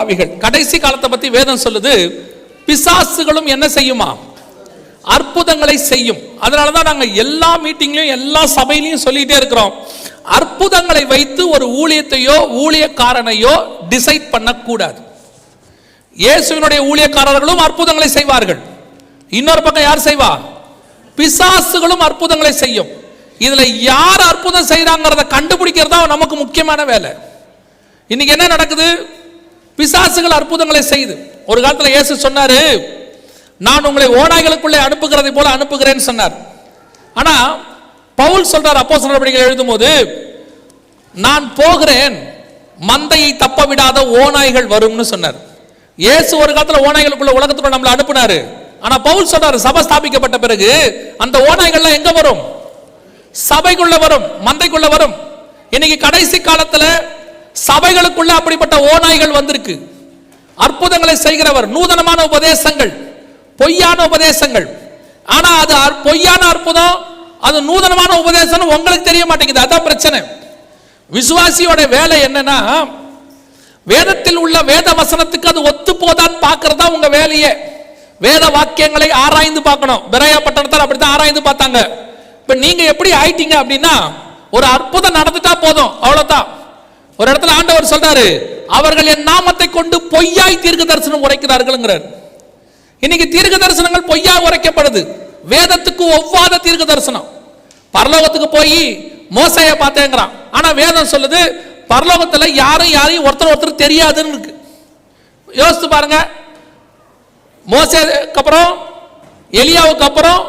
ஆவிகள் கடைசி காலத்தை பத்தி வேதம் சொல்லுது பிசாசுகளும் என்ன செய்யுமா? அற்புதங்களை செய்யும். அதனால தான் நாங்க எல்லா மீட்டிங்லயும் எல்லா சபையிலையும் சொல்லிட்டே இருக்கிறோம். அற்புதங்களை வைத்து ஒரு ஊழியத்தையோ ஊழியக்காரனையோ டிசைட் பண்ணக்கூடாது. இயேசுவினுடைய ஊழியக்காரர்களும் அற்புதங்களை செய்வார்கள். இன்னொரு பக்கம் யார் செய்வா? பிசாசுகளும் அற்புதங்களை செய்யும். இதுல யார் அற்புதம் செய்யறாங்கிறத கண்டுபிடிக்கிறது தான் நமக்கு முக்கியமான வேலை. இன்னைக்கு என்ன நடக்குது? பிசாசுகள் அற்புதங்களை செய்து. ஒரு காலத்தில் இயேசு சொன்னாரு நான் உங்களை ஓநாய்களுக்குள்ளே அனுப்புகிறதை போல அனுப்புகிறேன்னு சொன்னார். ஆனால் பவுல் சொல்றார் அப்போ நடவடிக்கைகள் எழுதும்போது நான் போகிறேன் மந்தையை தப்ப விடாத ஓநாய்கள் வரும்னு சொன்னார். இயேசு ஒரு காலத்தில் ஓநாய்களுக்குள்ள உலகத்துக்குள்ள நம்மளை அனுப்புனாரு. ஆனா பவுல் சொல்றாரு சபை ஸ்தாபிக்கப்பட்ட பிறகு அந்த ஓநாய்கள்லாம் எங்க வரும்? சபைக்குள்ள வரும் மந்தைக்குள்ள வரும். இன்னைக்கு கடைசி காலத்துல சபைகளுக்குள்ள அப்படிப்பட்ட ஓநாய்கள் வந்திருக்கு. அற்புதங்களை செய்கிறவர் நூதனமான உபதேசங்கள் பொய்யான உபதேசங்கள். ஆனா அது அற்- பொய்யான அற்புதம் அது நூதனமான உபதேசம் உங்களுக்கு தெரிய மாட்டேங்குது. அதான் பிரச்சனை. விசுவாசியோட வேலை என்னன்னா வேதத்தில் உள்ள வேத வசனத்துக்கு அது ஒத்து போதான்னு பார்க்கறது தான் உங்க வேலையே. வேத வாக்கியங்களை ஆராய்ந்து பார்க்கணும். பிரையா பட்டணத்தால் அப்படித்தான் ஆராய்ந்து பார்த்தாங்க. இப்ப நீங்க எப்படி ஆயிட்டீங்க அப்படின்னா ஒரு அற்புதம் நடந்துட்டா போதும். அவ்வளவுதான். ஒரு இடத்துல ஆண்டவர் சொல்றாரு அவர்கள் என் நாமத்தை கொண்டு பொய்யாய் தீர்க்க தரிசனம் உரைக்கிறார்கள் இன்னைக்கு தீர்க்க தரிசனங்கள் பொய்யாக உரைக்கப்படுது. வேதத்துக்கு ஒவ்வாத தீர்க்க தரிசனம் பரலோகத்துக்கு போய் மோசைய பார்த்தேங்கிறான். ஆனா வேதம் சொல்லுது பரலோகத்தில் யாரும் யாரையும் ஒருத்தர் ஒருத்தர் தெரியாதுன்னு இருக்கு. யோசித்து பாருங்க. மோசேக்கு அப்புறம் எலியாவுக்கு அப்புறம்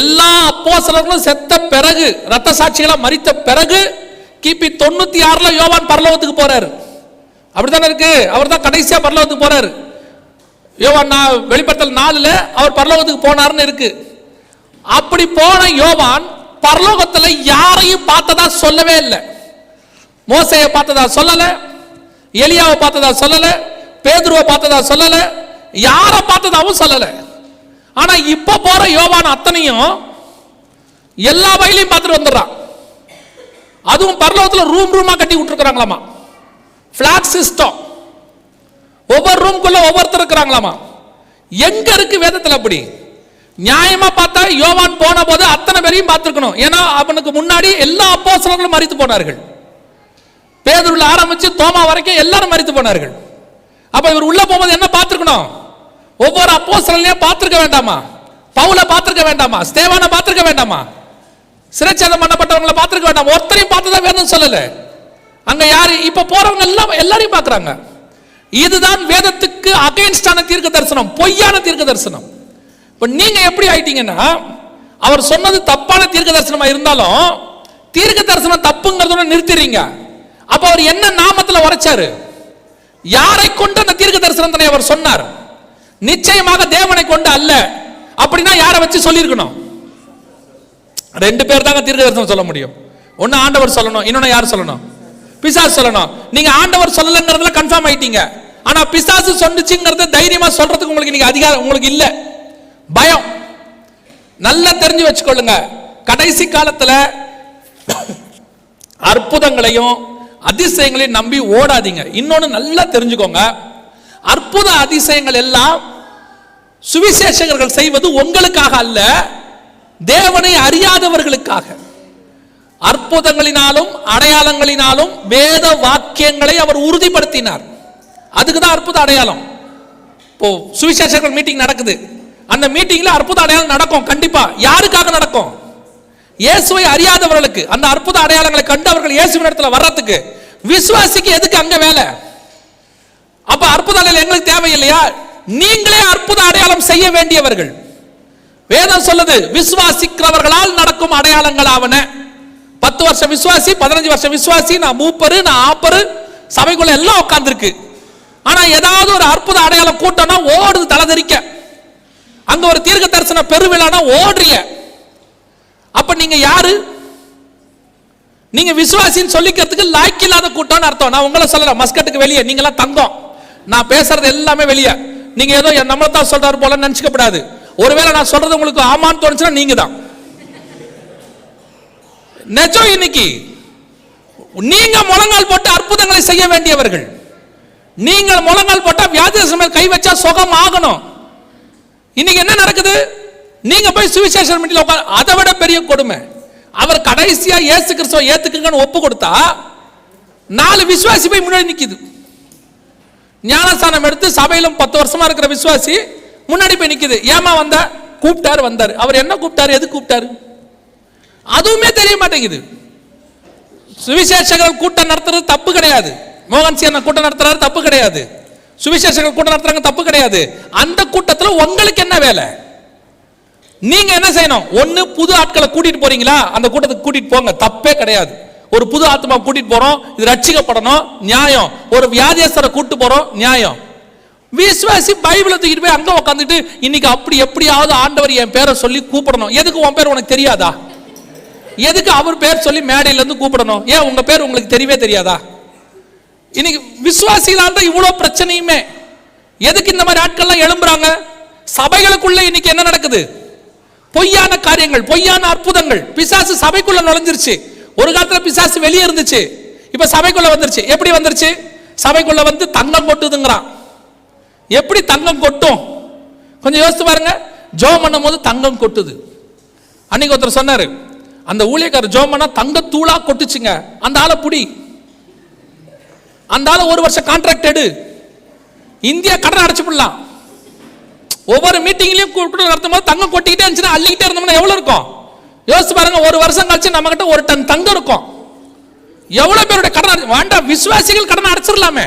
எல்லா அப்போஸ்தலர்களும் செத்த பிறகு ரத்த சாட்சிகளாக மறித்த பிறகு கிபி தொண்ணூத்தி ஆறுல யோவான் பரலோகத்துக்கு போறாரு. அப்படித்தானே இருக்கு? அவர் தான் கடைசியா பரலோகத்துக்கு போறாரு. யோவான் நான் வெளிப்படுத்தல் நாலுல அவர் பரலோகத்துக்கு போனார்னு இருக்கு. அப்படி போன யோவான் பரலோகத்துல யாரையும் பார்த்ததா சொல்லவே இல்லை. மோசையை பார்த்ததா சொல்லல. எலியாவை பார்த்ததா சொல்லல. பேதுருவை பார்த்ததா சொல்லல. யாரை பார்த்ததாவும் சொல்லல. ஆனா இப்ப போற யோவான் அத்தனையும் எல்லா வயலையும் பார்த்துட்டு வந்துடுறான். அதுவும் பரலோகத்தில் ரூம் ரூமாக கட்டி விட்டுருக்காங்களாமா ஃப்ளாட் சிஸ்டம் ஒவ்வொரு ரூம்குள்ள ஒவ்வொருத்தர் இருக்கிறாங்களாமா. எங்க இருக்கு வேதத்தில் அப்படி? நியாயமா பார்த்தா யோவான் போன போது அத்தனை பேரையும் பார்த்துருக்கணும். ஏன்னா அவனுக்கு முன்னாடி எல்லா அப்போசலர்களும் மறித்து போனார்கள். பேதுருல ஆரம்பிச்சு தோமா வரைக்கும் எல்லாரும் மறித்து போனார்கள். அப்ப இவர் உள்ள போகும்போது என்ன பார்த்துருக்கணும்? ஒவ்வொரு அப்போசலையும் பார்த்துருக்க வேண்டாமா? பவுல பார்த்துருக்க வேண்டாமா? ஸ்தேவான பார்த்துருக்க வேண்டாமா? சிறைச்சேதம் பண்ணப்பட்டவங்களை பார்த்துருக்க வேண்டாம். ஒருத்தரையும் பார்த்ததா வேணும்னு சொல்லலை. அங்கே யார்? இப்போ போறவங்க எல்லாம் எல்லாரையும் பார்க்குறாங்க. இதுதான் வேதத்துக்கு அகைன்ஸ்டான தீர்க்க தரிசனம் பொய்யான தீர்க்க தரிசனம். இப்போ நீங்க எப்படி ஆயிட்டீங்கன்னா அவர் சொன்னது தப்பான தீர்க்க தரிசனமா இருந்தாலும் தீர்க்க தரிசனம் தப்புங்கிறதோட நிறுத்திடுறீங்க. அப்ப அவர் என்ன நாமத்தில் உரைச்சாரு? யாரை கொண்டு அந்த தீர்க்க தரிசனத்தினை அவர் சொன்னார்? நிச்சயமாக தேவனை கொண்டு அல்ல. அப்படின்னா யாரை வச்சு சொல்லியிருக்கணும்? ரெண்டு பேர் தாங்க தீர்க்க தரிசனம் சொல்ல முடியும். ஒன்னு ஆண்டவர் சொல்லணும் இன்னொன்னு யார் சொல்லணும்? பிசாஸ் சொல்லணும். நீங்க ஆண்டவர் சொல்லலங்கிறதுல கன்ஃபார்ம் ஆயிட்டீங்க. ஆனா பிசாசு சொன்னுச்சுங்கிறத தைரியமா சொல்றதுக்கு உங்களுக்கு நீங்க அதிகாரம் உங்களுக்கு இல்ல. பயம். நல்லா தெரிஞ்சு வச்சுக்கொள்ளுங்க. கடைசி காலத்துல அற்புதங்களையும் அதிசயங்களையும் நம்பி ஓடாதீங்க. இன்னொன்னு நல்லா தெரிஞ்சுக்கோங்க. அற்புத அதிசயங்கள் எல்லாம் சுவிசேஷகர்கள் செய்வது உங்களுக்காக அல்ல. தேவனை அறியாதவர்களுக்காக அற்புதங்களினாலும் அடையாளங்களினாலும் வேத வாக்கியங்களை அவர் உறுதிப்படுத்தினார். அதுக்கு தான் அற்புத அடையாளம். இப்போ சுவிசேஷகர்கள் மீட்டிங் நடக்குது. அந்த மீட்டிங்ல அற்புத அடையாளம் நடக்கும் கண்டிப்பா. யாருக்காக நடக்கும்? இயேசுவை அறியாதவர்களுக்கு. அந்த அற்புத அடையாளங்களை கண்டு அவர்கள் இயேசுவின் இடத்துல வர்றதுக்கு. விசுவாசிக்கு எதுக்கு அங்க வேலை? அப்ப அற்புத அடையாளம் எங்களுக்கு தேவையில்லையா? நீங்களே அற்புத அடையாளம் செய்ய வேண்டியவர்கள். வேதம் சொல்லுது விசுவாசிக்கிறவர்களால் நடக்கும் அடையாளங்கள் ஆவன. பத்து வருஷம் விசுவாசி பதினஞ்சு வருஷம் விசுவாசி நான் மூப்பரு நான் ஆப்பரு சபைக்குள்ள எல்லாம் உட்காந்துருக்கு ஆனா ஏதாவது ஒரு அற்புத அடையாளம் கூட்டம்னா ஓடுது தலைதெறிக்க அங்க ஒரு தீர்க்க தரிசன பெருவிழானா ஓடுறீங்க அப்ப நீங்க யாரு? நீங்க விசுவாசின்னு சொல்லிக்கிறதுக்கு லாய்க்கில்லாத கூட்டம்னு அர்த்தம். நான் உங்களை சொல்லல மஸ்கட்டுக்கு வெளியே நீங்க எல்லாம் தங்கம். நான் பேசுறது எல்லாமே வெளியே. நீங்க ஏதோ என் நம்மளை தான் சொல்றாரு போல நினைச்சுக்கப்படாது. ஒருவேளை நான் சொல்றது உங்களுக்கு ஆமான்னு தோணுச்சுன்னா நீங்க தான் நிஜம் இன்னைக்கு. நீங்க முழங்கால் போட்டு அற்புதங்களை செய்ய வேண்டியவர்கள். நீங்கள் முழங்கால் போட்டா வியாதி மேல் கை வச்சா சுகம் ஆகணும். இன்னைக்கு என்ன நடக்குது? நீங்க போய் சுவிசேஷன் மீட்டில் உட்கார் அதை விட பெரிய கொடுமை. அவர் கடைசியா ஏசு கிறிஸ்துவ ஏத்துக்குங்கன்னு ஒப்பு கொடுத்தா நாலு விசுவாசி போய் முன்னாடி நிற்கிது ஞானஸ்தானம் எடுத்து சபையிலும் பத்து வருஷமா இருக்கிற விசுவாசி முன்னாடி போய் நிக்குது. ஏமா வந்த? கூப்பிட்டாரு வந்தாரு. அவர் என்ன கூப்பிட்டாரு? எது கூப்பிட்டாரு? அதுவுமே தெரிய மாட்டேங்குது. சுவிசேஷகர்கள் கூட்டம் நடத்துறது தப்பு கிடையாது. மோகன் சிங் கூட்டம் நடத்துறாரு தப்பு கிடையாது. சுவிசேஷகர்கள் கூட்டம் நடத்துறாங்க தப்பு கிடையாது. அந்த கூட்டத்தில் உங்களுக்கு என்ன வேலை? நீங்க என்ன செய்யணும்? ஒன்னு புது ஆட்களை கூட்டிட்டு போறீங்களா? அந்த கூட்டத்துக்கு கூட்டிட்டு போங்க. தப்பே கிடையாது. ஒரு புது ஆத்மா கூட்டிட்டு போறோம். இது ரட்சிக்கப்படணும். நியாயம். ஒரு வியாதியஸ்தரை கூட்டு போறோம். நியாயம். விசுவாசி பைபிளை தூக்கிட்டு போய் அங்க உட்காந்துட்டு இன்னைக்கு அப்படி எப்படியாவது ஆண்டவர் என் பேரை சொல்லி கூப்பிடணும். எதுக்கு உன் பேர் உனக்கு தெரியாதா? எதுக்கு அவர் பேர் சொல்லி மேடையில இருந்து கூப்பிடணும்? ஏன் உங்க பேர் உங்களுக்கு தெரியவே தெரியாதா? இன்னைக்கு விசுவாசிகளால் தான் இவ்வளவு பிரச்சனையுமே. எதுக்கு இந்த மாதிரி ஆட்கள்லாம் எழும்புறாங்க? சபைகளுக்குள்ள இன்னைக்கு என்ன நடக்குது? பொய்யான காரியங்கள் பொய்யான அற்புதங்கள். பிசாசு சபைக்குள்ள நுழைஞ்சிருச்சு. ஒரு காலத்துல பிசாசு வெளியே இருந்துச்சு. இப்ப சபைக்குள்ள வந்துருச்சு. எப்படி வந்துருச்சு? சபைக்குள்ள வந்து தங்கம் கொட்டுதுங்கிறான். எப்படி தங்கம் கொட்டும்? கொஞ்சம் யோசித்து பாருங்க. ஜோம் பண்ணும் போது தங்கம் கொட்டுது. அன்னைக்கு ஒருத்தர் சொன்னாரு அந்த ஊழியக்காரர் ஜோம் பண்ணா தங்க தூளா கொட்டுச்சுங்க. அந்த ஆளை புடி. அந்த ஆளை ஒரு வருஷம் கான்ட்ராக்ட் எடு. இந்தியா கடன் அடைச்சு விடலாம். ஒவ்வொரு மீட்டிங்லயும் கூப்பிட்டு நடத்தும் போது தங்கம் கொட்டிக்கிட்டே இருந்துச்சுன்னா அள்ளிக்கிட்டே இருந்தோம்னா எவ்வளவு இருக்கும்? யோசிச்சு பாருங்க ஒரு வருஷம் கழிச்சு நம்ம கிட்ட ஒரு டன் தங்கம் இருக்கும். எவ்வளவு பேருடைய கடன் வேண்டாம் விசுவாசிகள் கடன் அடைச்சிடலாமே.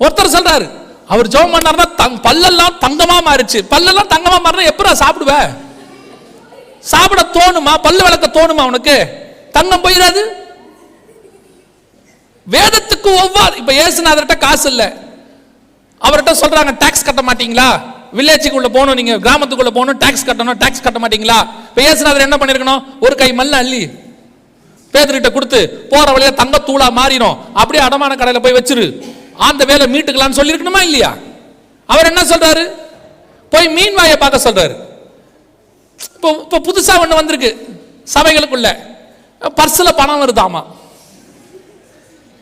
ஒருத்தர் சொல்றாரு அவர் ஜெபம் பண்ணாருன்னா தங் பல்லெல்லாம் தங்கமா மாறிச்சு. பல்லெல்லாம் தங்கமா மாறினா எப்படா சாப்பிடுவ? சாப்பிட தோணுமா? பல்லு விளக்க தோணுமா உனக்கு? தங்கம் போயிடாது வேதத்துக்கு ஒவ்வாறு இப்ப ஏசுநாதர்கிட்ட காசு இல்ல. அவர்கிட்ட சொல்றாங்க டாக்ஸ் கட்ட மாட்டீங்களா? வில்லேஜுக்குள்ள போகணும் நீங்க கிராமத்துக்குள்ள போகணும் டாக்ஸ் கட்டணும் டாக்ஸ் கட்ட மாட்டீங்களா? இப்ப ஏசுநாதர் என்ன பண்ணிருக்கணும்? ஒரு கை மல்ல அள்ளி பேதர்கிட்ட கொடுத்து போற வழியா தங்க தூளா மாறிடும் அப்படியே அடமான கடையில போய் வச்சிரு. அந்த வேலை மீட்டுக்கலாம்னு சொல்லியிருக்கணுமா இல்லையா? அவர் என்ன சொல்றாரு? போய் மீன் வாயை பார்க்க சொல்றாரு. இப்போ இப்போ புதுசாக ஒன்று வந்திருக்கு சபைகளுக்குள்ள. பர்ஸில் பணம் வருதாமா?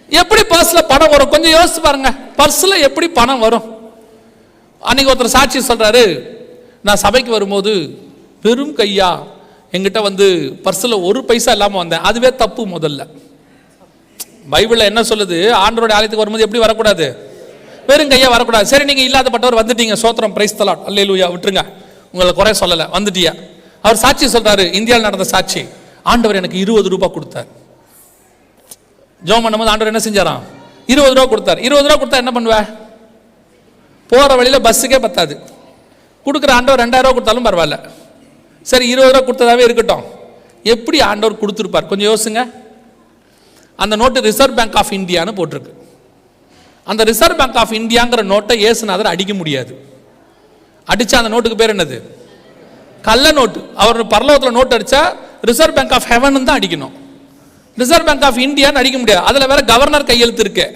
எப்படி பர்ஸில் பணம் வரும்? கொஞ்சம் யோசிச்சு பாருங்க. பர்ஸில் எப்படி பணம் வரும்? அன்னைக்கு ஒருத்தர் சாட்சி சொல்றாரு நான் சபைக்கு வரும்போது பெரும் கையா எங்கிட்ட வந்து பர்ஸில் ஒரு பைசா இல்லாமல் வந்தேன். அதுவே தப்பு முதல்ல. பைபிளில் என்ன சொல்லுது? ஆண்டவருடைய ஆலயத்துக்கு வரும்போது எப்படி வரக்கூடாது? வெறும் கையாக வரக்கூடாது. சரி நீங்கள் இல்லாதப்பட்டவர் வந்துட்டீங்க. சோத்திரம் பிரைஸ் தலாட் அல்லேலூயா விட்டுருங்க. உங்களை குறை சொல்லலை. வந்துட்டியா? அவர் சாட்சி சொல்கிறாரு இந்தியாவில் நடந்த சாட்சி. ஆண்டவர் எனக்கு இருபது ரூபா கொடுத்தார். ஜோம் பண்ணும்போது ஆண்டவர் என்ன செஞ்சாராம்? இருபது ரூபா கொடுத்தார். இருபது ரூபா கொடுத்தா என்ன பண்ணுவ? போகிற வழியில் பஸ்ஸுக்கே பத்தாது. கொடுக்குற ஆண்டவர் ரெண்டாயிரம் ரூபா கொடுத்தாலும் பரவாயில்ல. சரி இருபது ரூபா கொடுத்ததாவே இருக்கட்டும். எப்படி ஆண்டவர் கொடுத்துருப்பார்? கொஞ்சம் யோசிங்க. அந்த நோட்டு ரிசர்வ் பேங்க் ஆஃப் இந்தியான்னு போட்டிருக்கு. அந்த ரிசர்வ் பேங்க் ஆஃப் இந்தியாங்கிற நோட்டை ஏசுநாதர் அடிக்க முடியாது. அடித்தா அந்த நோட்டுக்கு பேர் என்னது? கள்ள நோட்டு. அவர் பரலோகத்தில் நோட்டு அடித்தா ரிசர்வ் பேங்க் ஆஃப் ஹெவன் தான் அடிக்கணும். ரிசர்வ் பேங்க் ஆஃப் இந்தியான்னு அடிக்க முடியாது. அதில் வேற கவர்னர் கையெழுத்து இருக்கு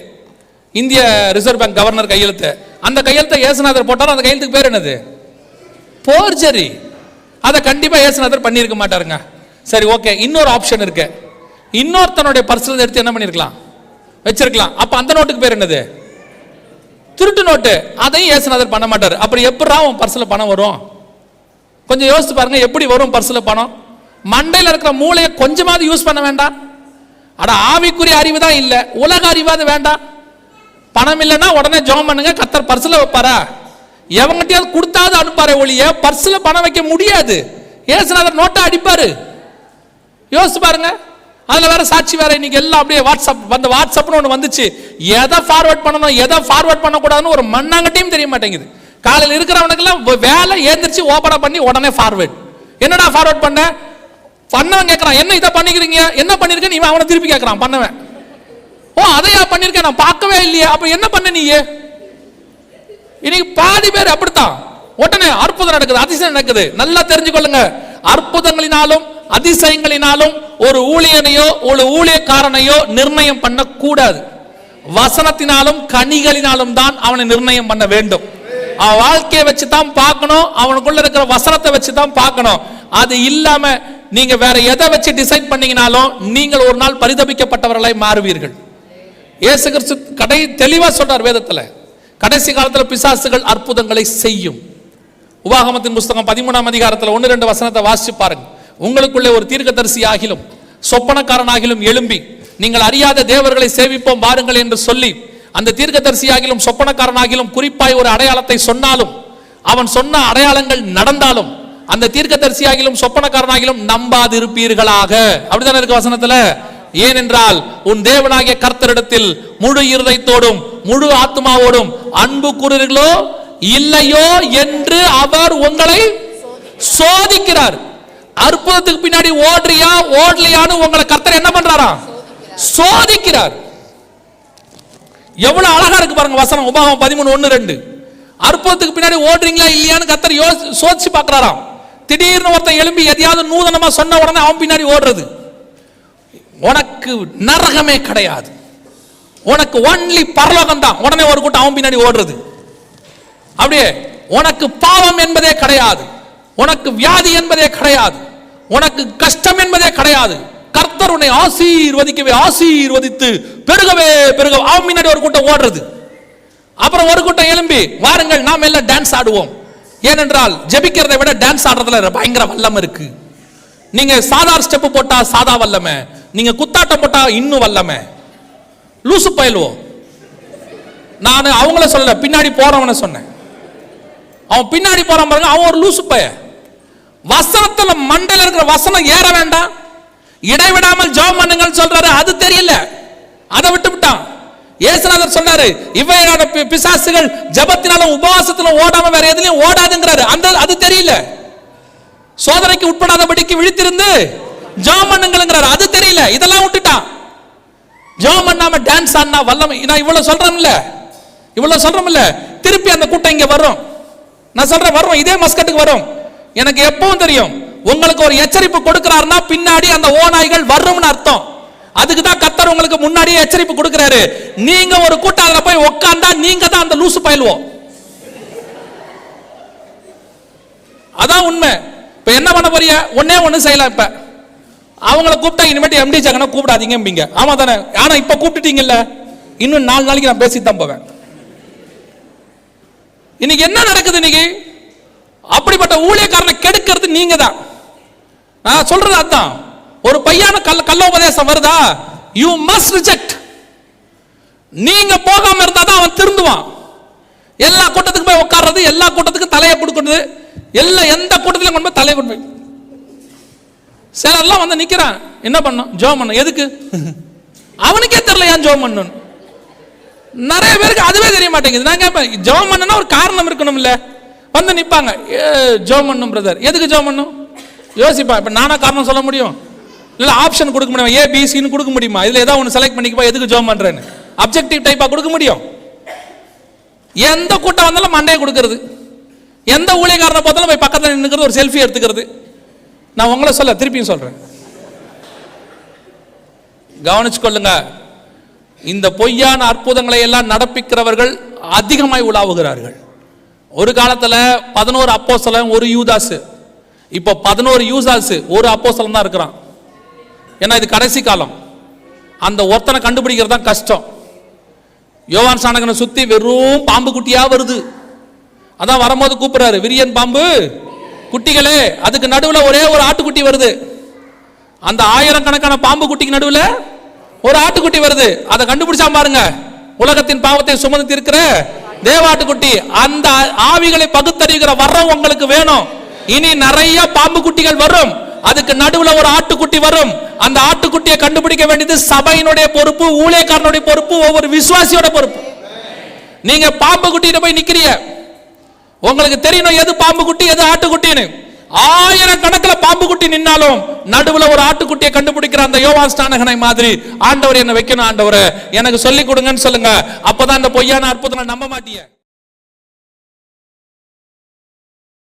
இந்திய ரிசர்வ் பேங்க் கவர்னர் கையெழுத்து. அந்த கையெழுத்தை ஏசுநாதர் போட்டார்? அந்த கையெழுத்துக்கு பேர் என்னது? போர்ஜரி அதை கண்டிப்பாக ஏசுநாதர் பண்ணியிருக்க மாட்டாருங்க. சரி ஓகே இன்னொரு ஆப்ஷன் இருக்குது இன்னொருத்தனுடைய பர்சில் எடுத்து என்ன பண்ணிருக்கலாம்? வச்சிருக்கலாம். அப்ப அந்த நோட்டுக்கு பேர் என்னது? திருட்டு நோட்டு. அதையும் ஏசுநாதர் பண்ண மாட்டார். அப்புறம் எப்படா உன் பர்சில் பணம் வரும்? கொஞ்சம் யோசிச்சு பாருங்க எப்படி வரும் பர்சில் பணம்? மண்டையில் இருக்கிற மூளையை கொஞ்சமாவது யூஸ் பண்ண வேண்டாம்? அட ஆவிக்குரிய அறிவு தான் இல்லை. உலக அறிவாது வேண்டாம். பணம் இல்லைன்னா உடனே ஜோம் பண்ணுங்க. கத்தர் பர்சில் வைப்பாரா? எவங்கிட்டயாவது கொடுத்தாது அனுப்பாரு ஒழிய பர்சில் பணம் வைக்க முடியாது. ஏசுநாதர் நோட்டை அடிப்பாரு. யோசிச்சு பாருங்க. அதில் வேற சாட்சி வேற. இன்னைக்கு எல்லாம் அப்படியே வாட்ஸ்அப் அந்த வாட்ஸ்அப்னு ஒன்று வந்துச்சு. எதை ஃபார்வர்ட் பண்ணணும் எதை ஃபார்வர்ட் பண்ணக்கூடாதுன்னு ஒரு மண்ணாங்கட்டையும் தெரிய மாட்டேங்குது. காலையில் இருக்கிறவனுக்கெல்லாம் வேலை ஏந்திரிச்சு ஓப்பனாக பண்ணி உடனே ஃபார்வர்ட் என்னடா ஃபார்வர்ட் பண்ண? பண்ணவன் கேட்கறான் என்ன இதை பண்ணிக்கிறீங்க? என்ன பண்ணிருக்கேன் இவன் அவனை திருப்பி கேட்கறான் பண்ணவன். ஓ அதையா பண்ணியிருக்கேன் நான் பார்க்கவே இல்லையே. அப்ப என்ன பண்ண நீயே? இன்னைக்கு பாதி பேர் அப்படித்தான். உடனே அற்புதம் நடக்குது அதிசயம் நடக்குது. நல்லா தெரிஞ்சுக்கொள்ளுங்க. அற்புதங்களினாலும் அதிசயங்களினாலும் ஒரு ஊழியனையோ ஒரு ஊழியக்காரனையோ நிர்ணயம் பண்ணக்கூடாது. வசனத்தினாலும் கனிகளினாலும் தான் அவனை நிர்ணயம் பண்ண வேண்டும். அவன் வாழ்க்கையை வச்சு தான் பார்க்கணும் அவனுக்குள்ள இருக்கிற வசனத்தை வச்சு தான் பார்க்கணும். அது இல்லாம நீங்க வேற எதை வச்சு டிசைட் பண்ணீங்கனாலும் நீங்கள் ஒரு நாள் பரிதபிக்கப்பட்டவர்களாய் மாறுவீர்கள். இயேசு கிறிஸ்து கடை தெளிவா சொல்றார் வேதத்துல. கடைசி காலத்துல பிசாசுகள் அற்புதங்களை செய்யும். உபாகமத்தின் புஸ்தகம் பதிமூணாம் அதிகாரத்தில் ஒன்று ரெண்டு வசனத்தை வாசிச்சு பாருங்க. உங்களுக்குள்ளே ஒரு தீர்க்கதரிசி ஆகிலும் சொப்பனக்காரனாகிலும் எழும்பி நீங்கள் அறியாத தேவர்களை சேவிப்போம் வாருங்கள் என்று சொல்லி அந்த தீர்க்கதரிசியாகிலும் சொப்பனக்காரனாகிலும் குறிப்பாய் ஒரு அடையாளத்தை சொன்னாலும் அவன் சொன்ன அடையாளங்கள் நடந்தாலும் அந்த தீர்க்கதரிசியாகிலும் சொப்பனக்காரனாகிலும் நம்பாதிருப்பீர்களாக. அப்படித்தானே இருக்கு வசனத்துல? ஏனென்றால் உன் தேவனாகிய கர்த்தரிடத்தில் முழு இருதயத்தோடும் முழு ஆத்மாவோடும் அன்பு கூறுகிறீர்களோ இல்லையோ என்று அவர் உங்களை சோதிக்கிறார். அற்புதத்துக்கு பின்னாடி ஓடுறியா ஓடலையான்னு உங்களை கர்த்தர் என்ன பண்றாரா? சோதிக்கிறார். எவ்வளவு அழகா இருக்கு பாருங்க வசனம் உபாகம் பதிமூணு ஒன்னு ரெண்டு. அற்புதத்துக்கு பின்னாடி ஓடுறீங்களா இல்லையான்னு கர்த்தர் யோசி சோதிச்சு பார்க்கறாராம். திடீர்னு ஒருத்தன் எழும்பி எதையாவது நூதனமா சொன்ன உடனே அவன் பின்னாடி ஓடுறது. உனக்கு நரகமே கிடையாது. உனக்கு ஒன்லி பரலோகம் தான். உடனே ஒரு கூட்டம் அவன் பின்னாடி ஓடுறது. அப்படியே உனக்கு பாவம் என்பதே கிடையாது. உனக்கு வியாதி என்பதே கிடையாது. உனக்கு கஷ்டம் என்பதே கிடையாது. கர்த்தர் உன்னை ஆசீர்வதிக்கவே ஆசீர்வதித்து பெருகவே பெருக அவன் முன்னாடி ஒரு கூட்டம் ஓடுறது. அப்புறம் ஒரு கூட்டம் எலும்பி வாருங்கள் நாம் எல்லாம் டான்ஸ் ஆடுவோம். ஏனென்றால் ஜெபிக்கிறதை விட டான்ஸ் ஆடுறதுல பயங்கர வல்லம் இருக்கு. நீங்க சாதா ஸ்டெப் போட்டா சாதா வல்லமை. நீங்க குத்தாட்டம் போட்டா இன்னும் வல்லமை. லூசு பயிலுவோம். நான் அவங்கள சொல்லல பின்னாடி போறவன சொன்னேன். அவன் பின்னாடி போறான் பாருங்க அவன் ஒரு லூசு பைய வசனத்துல மண்டையில இருக்கிற வசனம் ஏற வேண்டாம். இடைவிடாமல் ஜெபம் பண்ணுங்கன்னு சொல்றாரு. அது தெரியல. அதை விட்டு விட்டான். ஏசுநாதர் சொன்னாரு இவையான பி- பிசாசுகள் ஜெபத்தினாலும் உபவாசத்திலும் ஓடாம வேற எதுலயும் ஓடாதுங்கிறாரு. அந்த அது தெரியல. சோதனைக்கு உட்படாதபடிக்கு விழித்திருந்து ஜெபம் பண்ணுங்கள்ங்கிறாரு. அது தெரியல. இதெல்லாம் விட்டுட்டான். ஜெபம் பண்ணாம டான்ஸ் ஆடினா வல்லமை. நான் இவ்வளவு சொல்றேன்ல. இவ்வளவு சொல்றோம்ல திருப்பி அந்த கூட்டம் இங்க வரும். நான் சொல்றேன் வரும். இதே மஸ்கட்டுக்கு வரும். எனக்கு எப்பவும் தெரியும். உங்களுக்கு ஒரு எச்சரிப்பு கொடுக்கிறாருன்னா பின்னாடி அந்த ஓநாய்கள் வரும்னு அர்த்தம். அதுக்கு தான் கத்தர் உங்களுக்கு முன்னாடியே எச்சரிப்பு கொடுக்கிறாரு. நீங்க ஒரு கூட்டம் அதுல போய் உட்கார்ந்தா நீங்க தான் அந்த லூசு பயில்வோம். அதான் உண்மை. இப்ப என்ன பண்ண போறிய ஒன்னே ஒண்ணு செய்யலாம் இப்ப. அவங்கள கூப்பிட்டா இனிமேட்டு எம்டி ஜெகனை கூப்பிடாதீங்க ஆமா தானே. ஆனா இப்ப கூப்பிட்டுட்டீங்கல்ல. இன்னும் நாலு நாளைக்கு நான் பேசி தான் போவேன். இன்னைக்கு என்ன நடக்குது இன்னைக்கு? அப்படிப்பட்ட ஊழியக்காரனை கெடுக்கிறது நீங்க தான் நான் சொல்றது அதான். ஒரு பையன கல் கள்ள உபதேசம் வருதா? யூ மஸ்ட் ரிஜெக்ட் நீங்க போகாம இருந்தா தான் அவன் திருந்துவான். எல்லா கூட்டத்துக்கு போய் உட்கார்றது எல்லா கூட்டத்துக்கும் தலையை கொடுக்கறது எல்லா எந்த கூட்டத்திலும் கொண்டு போய் தலையை கொண்டு போய். சிலர்லாம் வந்து நிக்கிறான். என்ன பண்ணும்? ஜோம் பண்ணும். எதுக்கு? அவனுக்கே தெரியல ஏன் ஜோம் பண்ணணும் நிறைய பேருக்கு அதுவே தெரிய மாட்டேங்குது. நான் கேட்பேன் ஜோம் பண்ணனா ஒரு காரணம் இருக்கணும்ல. வந்து நிற்பாங்க ஏ, ஜெபம் பண்ணும் பிரதர் எதுக்கு ஜோம் பண்ணும் யோசிப்பான் இப்போ நானா காரணம் சொல்ல முடியும்? இல்லை ஆப்ஷன் கொடுக்க முடியும்? ஏ பிசின்னு கொடுக்க முடியுமா? இதில் ஏதாவது ஒன்று செலக்ட் பண்ணிக்கப்பா எதுக்கு ஜோம் பண்ணுறேன்னு அப்ஜெக்டிவ் டைப்பாக கொடுக்க முடியும். எந்த கூட்டம் வந்தாலும் மண்டையை கொடுக்கறது. எந்த ஊழியக்காரனை பார்த்தாலும் போய் பக்கத்தில் நின்றுக்கிறது ஒரு செல்ஃபி எடுத்துக்கிறது. நான் உங்களை சொல்ல திருப்பியும் சொல்கிறேன் கவனிச்சுக்கொள்ளுங்க. இந்த பொய்யான அற்புதங்களை எல்லாம் நடப்பிக்கிறவர்கள் அதிகமாய் உலாவுகிறார்கள். ஒரு காலத்தில் பதினோரு அப்போசலம் ஒரு யூதாஸ் இப்போ பதினோரு யூசாஸ் ஒரு அப்போசலம் தான் இருக்கிறான். ஏன்னா இது கடைசி காலம். அந்த ஒருத்தனை கண்டுபிடிக்கிறது தான் கஷ்டம். யோவான் சாணகனை சுற்றி வெறும் பாம்பு குட்டியாக வருது. அதான் வரும்போது கூப்பிடுறாரு விரியன் பாம்பு குட்டிகளே அதுக்கு நடுவில் ஒரே ஒரு ஆட்டுக்குட்டி வருது. அந்த ஆயிரக்கணக்கான பாம்பு குட்டிக்கு நடுவில் ஒரு ஆட்டுக்குட்டி வருது. அதை கண்டுபிடிச்சா பாருங்க உலகத்தின் பாவத்தை சுமந்து இருக்கிற தேவாட்டுக்குட்டி அந்த ஆவிகளை பகுத்தறிகிற வரம் உங்களுக்கு வேணும். இனி நிறைய பாம்பு குட்டிகள் வரும். அதுக்கு நடுவுல ஒரு ஆட்டுக்குட்டி வரும். அந்த ஆட்டுக்குட்டியை கண்டுபிடிக்க வேண்டியது சபையினுடைய பொறுப்பு ஊழியக்காரனுடைய பொறுப்பு ஒவ்வொரு விசுவாசியோட பொறுப்பு. நீங்க பாம்பு குட்டியில போய் நிக்கிறீங்க. உங்களுக்கு தெரியணும் எது பாம்பு குட்டி எது ஆட்டுக்குட்டின்னு. ஆயிரக்கணக்கில் பாம்பு குட்டி நின்னாலும் நடுவுல ஒரு ஆட்டுக்குட்டியை கண்டுபிடிக்கிற அந்த யோவான் ஸ்தானகனை மாதிரி ஆண்டவர் என்ன வைக்கணும் ஆண்டவர். எனக்கு சொல்லி கொடுங்கன்னு சொல்லுங்க. அப்பதான் இந்த பொய்யான அற்புதங்களை நம்ப மாட்டீங்க